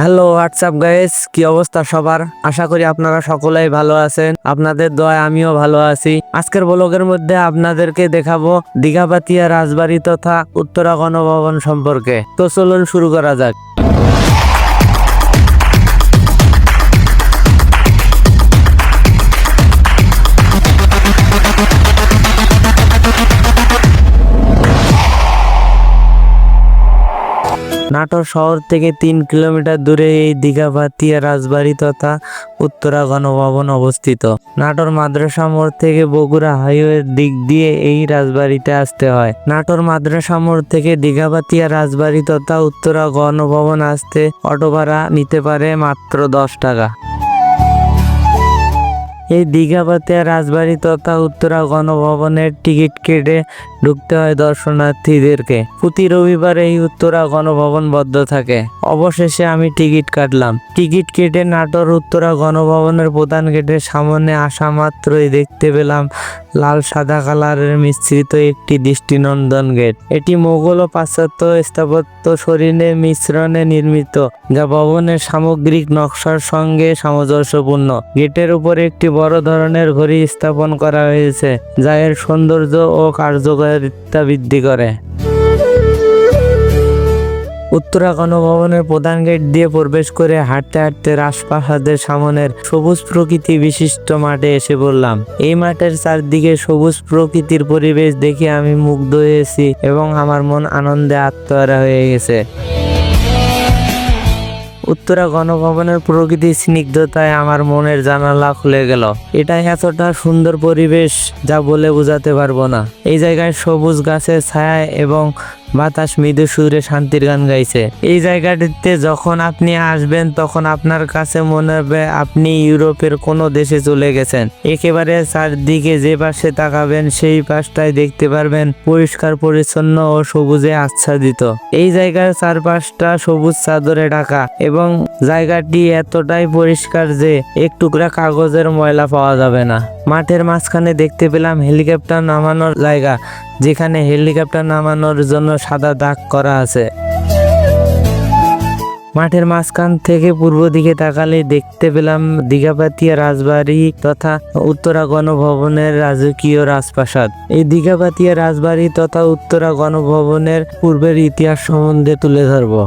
Hello WhatsApp guys কি অবস্থা সবার? আশা করি আপনারা সকলেই ভালো আছেন। আপনাদের দয়া আমিও ভালো আছি। আজকের ব্লগের মধ্যে আপনাদেরকে দেখাবো দীঘাপাতিয়া রাজবাড়ি তথা উত্তরা গণভবন সম্পর্কে। তো চলুন শুরু করা যাক। নাটোর শহর থেকে তিন কিলোমিটার দূরে এই দীঘাপাতিয়া রাজবাড়ি তথা উত্তরা গণভবন অবস্থিত। নাটোর মাদ্রাসা মোড় থেকে বগুড়া হাইওয়ের দিক দিয়ে এই রাজবাড়িতে আসতে হয়। নাটোর মাদ্রাসা মোড় থেকে দীঘাপাতিয়া রাজবাড়ি তথা উত্তরা গণভবন আসতে অটো ভাড়া নিতে পারে মাত্র দশ টাকা। এই দীঘাপাতিয়া রাজবাড়ি তথা উত্তরা গণভবনের টিকিট কেটে ঢুকতে হয় দর্শনার্থীদেরকে। প্রতি রবিবার এই উত্তরা গণভবন বদ্ধ থাকে। অবশেষে আমি টিকিট কাটলাম। টিকিট কেটে নাটোর উত্তরা গণভবনের প্রধান গেটের সামনে আসা মাত্রই দেখতে পেলাম লাল সাদা কালারের মিশ্রিত একটি দৃষ্টিনন্দন গেট। এটি মোগল ও পাশ্চাত্য স্থাপত্য শরীরে মিশ্রণে নির্মিত, যা ভবনের সামগ্রিক নকশার সঙ্গে সামঞ্জস্যপূর্ণ। গেটের উপরে একটি বড় ধরনের ঘড়ি স্থাপন করা হয়েছে, যা এর সৌন্দর্য ও কার্যকারিতা বৃদ্ধি করে। উত্তরা গণভবনের প্রধান গেট দিয়ে প্রবেশ করে হাঁটতে হাঁটতে রাজপ্রাসাদের সামনের সবুজ প্রকৃতি বিশিষ্ট মাঠে এসে পড়লাম। এই মাঠের চারদিকে সবুজ প্রকৃতির পরিবেশ দেখে আমি মুগ্ধ হয়েছি এবং আমার মন আনন্দে আত্মহারা হয়ে গেছে। উত্তরা গণভবনের প্রকৃতির স্নিগ্ধতায় আমার মনের জানালা খুলে গেল। এটা এতটা সুন্দর পরিবেশ যা বলে বোঝাতে পারব না। এই জায়গায় সবুজ গাছের ছায়া এবং বাতাস মৃদু সুরে শান্তির গান গাইছে। এই জায়গাটিতে যখন আপনি আসবেন, তখন আপনার কাছে মনে হবে আপনি ইউরোপের কোনো দেশে চলে গেছেন। একেবারে চারদিকে যে পাশে তাকাবেন, সেই পাশটায় দেখতে পারবেন পরিষ্কার, পরিচ্ছন্ন ও সবুজে আচ্ছাদিত। এই জায়গার চারপাশটা সবুজ চাদরে ঢাকা এবং জায়গাটি এতটাই পরিষ্কার যে এক টুকরা কাগজের ময়লা পাওয়া যাবে না। মাঠের মাঝখানে দেখতে পেলাম হেলিকপ্টার নামানোর জায়গা। যেখানে হেলিকপ্টার নামানোর জন্য সাদা দাগ করা আছে। মাঠের মাঝখান থেকে পূর্ব দিকে তাকালে দেখতে পেলাম দীঘাপাতিয়া রাজবাড়ি তথা উত্তরা গণভবনের রাজকীয় রাজপ্রাসাদ। এই দীঘাপাতিয়া রাজবাড়ি তথা উত্তরা গণভবনের পূর্বের ইতিহাস সম্বন্ধে তুলে ধরবো।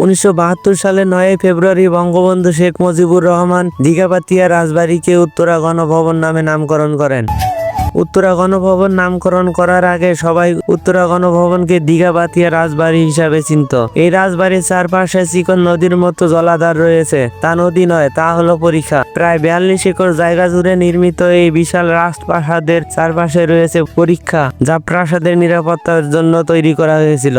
উনিশশো সালে নয় ফেব্রুয়ারি বঙ্গবন্ধু শেখ মুজিবুর রহমান দীঘাপাতিয়া রাজবাড়িকে উত্তরা গণভবন নামে নামকরণ করেন। উত্তরা গণভবন নামকরণ করার আগে সবাই উত্তরা গণভবনকে দীঘাপাতিয়া রাজবাড়ি হিসাবে চিনত। এই রাজবাড়ির চারপাশে চিকন নদীর মতো জলাধার রয়েছে। তা নদী নয়, তা হলো পরীক্ষা প্রায় বিয়াল্লিশ একর জায়গা জুড়ে নির্মিত এই বিশাল রাজপ্রাসাদের চারপাশে রয়েছে পরীক্ষা যা প্রাসাদের নিরাপত্তার জন্য তৈরি করা হয়েছিল।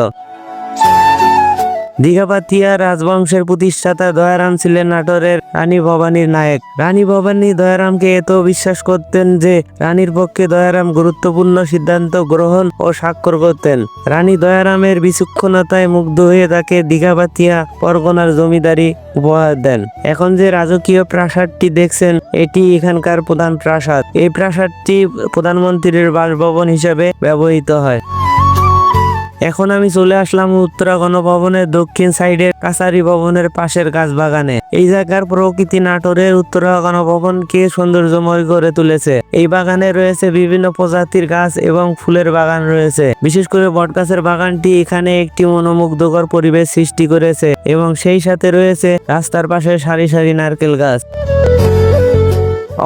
দীঘাপাতিয়া রাজবংশের প্রতিষ্ঠাতা দয়ারাম ছিলেন নাটোরের রানী ভবানীর নায়ক। রানী ভবানী দয়ারামকে এত বিশ্বাস করতেন যে রানীর পক্ষে দয়ারাম গুরুত্বপূর্ণ সিদ্ধান্ত গ্রহণ ও স্বাক্ষর করতেন। রানী দয়ারামের বিচক্ষণতায় মুগ্ধ হয়ে তাকে দীঘাপাতিয়া পরগনার জমিদারি উপহার দেন। এখন যে রাজকীয় প্রাসাদটি দেখছেন, এটি এখানকার প্রধান প্রাসাদ। এই প্রাসাদটি প্রধানমন্ত্রীর বাসভবন হিসেবে ব্যবহৃত হয়। এখন আমি চলে আসলাম উত্তরা গণভবনের দক্ষিণ সাইডের কাছারি ভবনের পাশের গাছ বাগানে এই জায়গার প্রকৃতি নাটোরের উত্তরা গণভবনকে সৌন্দর্যময় করে তুলেছে। এই বাগানে রয়েছে বিভিন্ন প্রজাতির গাছ এবং ফুলের বাগান রয়েছে। বিশেষ করে বটগাছের বাগানটি এখানে একটি মনোমুগ্ধকর পরিবেশ সৃষ্টি করেছে এবং সেই সাথে রয়েছে রাস্তার পাশে সারি সারি নারকেল গাছ।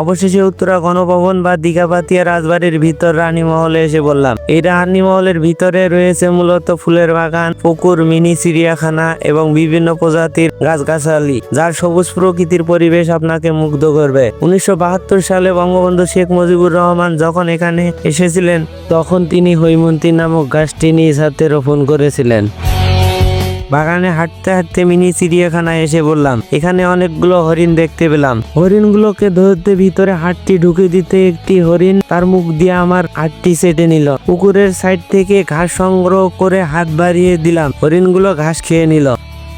অবশেষে উত্তরা গণভবন বা দীঘাপাতিয়া রাজবাড়ির ভিতর রানীমহলে এসে বললাম এই রানীমহলের ভিতরে রয়েছে মূলত ফুলের বাগান, পুকুর, মিনি চিড়িয়াখানা এবং বিভিন্ন প্রজাতির গাছগাছালি, যার সবুজ প্রকৃতির পরিবেশ আপনাকে মুগ্ধ করবে। উনিশশো বাহাত্তর সালে বঙ্গবন্ধু শেখ মুজিবুর রহমান যখন এখানে এসেছিলেন, তখন তিনি হৈমন্তী নামক গাছটি নিজ হাতে রোপণ করেছিলেন। বাগানে হাঁটতে হাঁটতে মিনি চিড়িয়াখানায় এসে বললাম, এখানে অনেকগুলো হরিণ দেখতে পেলাম। হরিণগুলোকে ধরতে ভিতরে হাটটি ঢুকে দিতে একটি হরিণ তার মুখ দিয়ে আমার হাতটি সেটে নিল। পুকুরের সাইড থেকে ঘাস সংগ্রহ করে হাত বাড়িয়ে দিলাম। হরিণগুলো ঘাস খেয়ে নিল।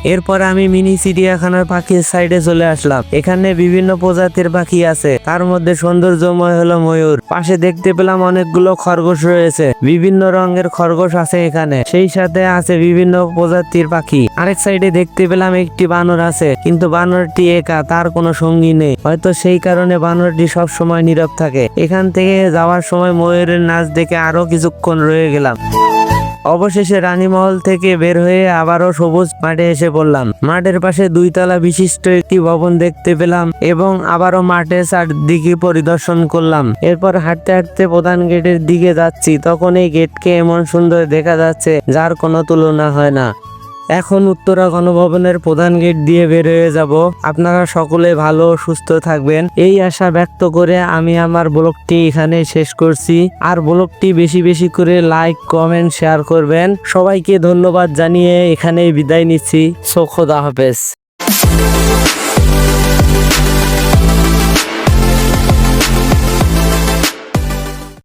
এরপর আমি মিনি চিড়িয়াখানার পাখির সাইডে চলে আসলাম। এখানে বিভিন্ন প্রজাতির পাখি আছে। তার মধ্যে সৌন্দর্যময় হলো ময়ূর। পাশে দেখতে পেলাম অনেকগুলো খরগোশ রয়েছে। বিভিন্ন রঙের খরগোশ আছে এখানে। সেই সাথে আছে বিভিন্ন প্রজাতির পাখি। আরেক সাইডে দেখতে পেলাম একটি বানর আছে। কিন্তু বানরটি একা, তার কোনো সঙ্গী নেই। হয়তো সেই কারণে বানরটি সব সময় নীরব থাকে। এখান থেকে যাওয়ার সময় ময়ূরের নাচ দেখে আরও কিছুক্ষণ রয়ে গেলাম। অবশেষে রানীমহল থেকে বের হয়ে আবারও সবুজ মাঠে এসে পড়লাম। মাঠের পাশে দুইতলা বিশিষ্ট একটি ভবন দেখতে পেলাম এবং আবারও মাঠে চারদিকে পরিদর্শন করলাম। এরপর হাঁটতে হাঁটতে প্রধান গেটের দিকে যাচ্ছি। তখন এই গেটকে এমন সুন্দর দেখা যাচ্ছে, যার কোনো তুলনা হয় না। এখন উত্তরা গণভবনের প্রধান গেট দিয়ে বের হয়ে যাব। আপনারা সকলে ভালো, সুস্থ থাকবেন। এই আশা ব্যক্ত করে আমি আমার ব্লগটি এখানে শেষ করছি। আর ব্লগটি বেশি বেশি করে লাইক, কমেন্ট, শেয়ার করবেন। সবাইকে ধন্যবাদ জানিয়ে এখানেই বিদায় নিচ্ছি। সো খোদা হাফেজ।